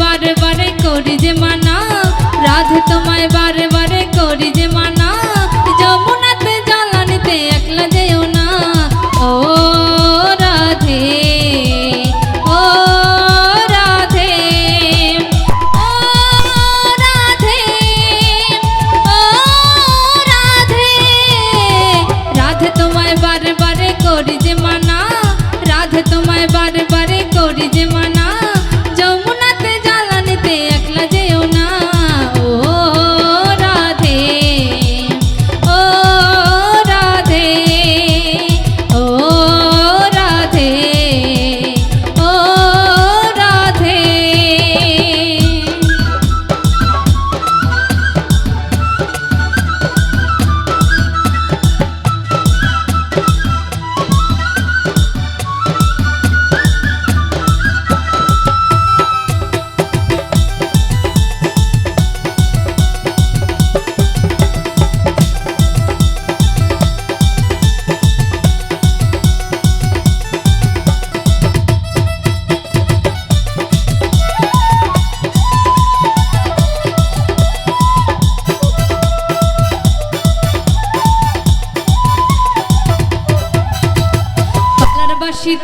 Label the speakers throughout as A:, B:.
A: বারে বারে করি যে মানা। রাধে তোমায় বারে বারে করি যে মানা। যমুনাতে জ্বালানিতে একলা যেও না। ও রাধে ও রাধে রাধে তোমায় বারে বারে করি যে মানা। রাধে তোমায় বারে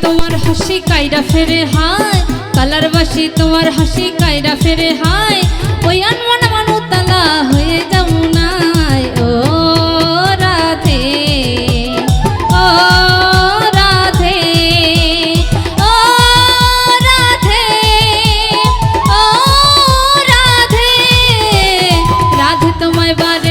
A: তোমার হাসি কাইরা ফেরে হায় কালার বাসি তোমার হাসি কাইরা ফেরে হায়, ওই আনমন মানু তালা হয়ে যাও নাই। ও রাধে ও রাধে ও রাধে ও রাধে। রাধে তোমায় বারে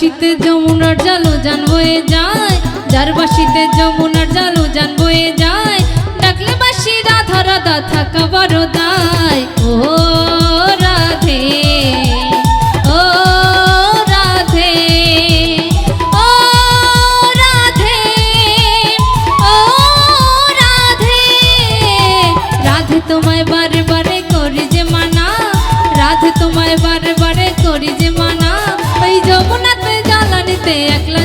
A: বাসিতে যমুনার জালো জান বয়ে যায়। যার বাসিতে যমুনার জালো জান বয়ে যায়। ডাকলে বাসি রাধা রাধা থাকা বড় দায়। ও রাধে ও রাধে রাধে রাধে। তোমায় বারে বারে করি যে মানা। রাধে তোমায় বারে বারে করি যে মানা জ্বালানিতে একলা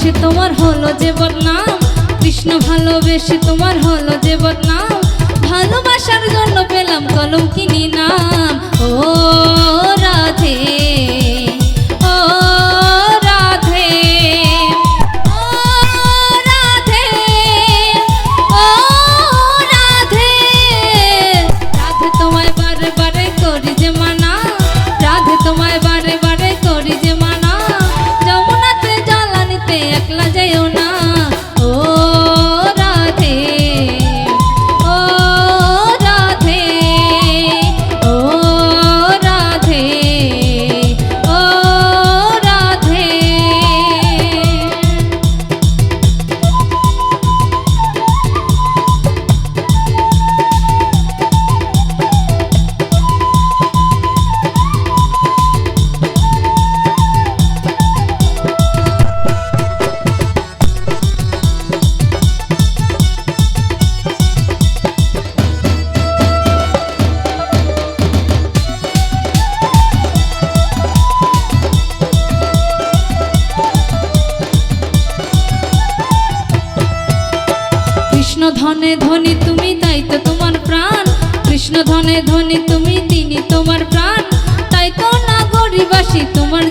A: ভালোবেসে তোমার হলো যে বদনাম। কৃষ্ণ ভালোবেসে তোমার হলো যে বদনাম। ভালোবাসার জন্য পেলাম কলম কিনি নাম। ও রাধে। ধনে ধনী তুমি তাই তো তোমার প্রাণ। কৃষ্ণ ধনে ধনী তুমি, তিনি তোমার প্রাণ। তাই তো না গরিবাসী, তোমার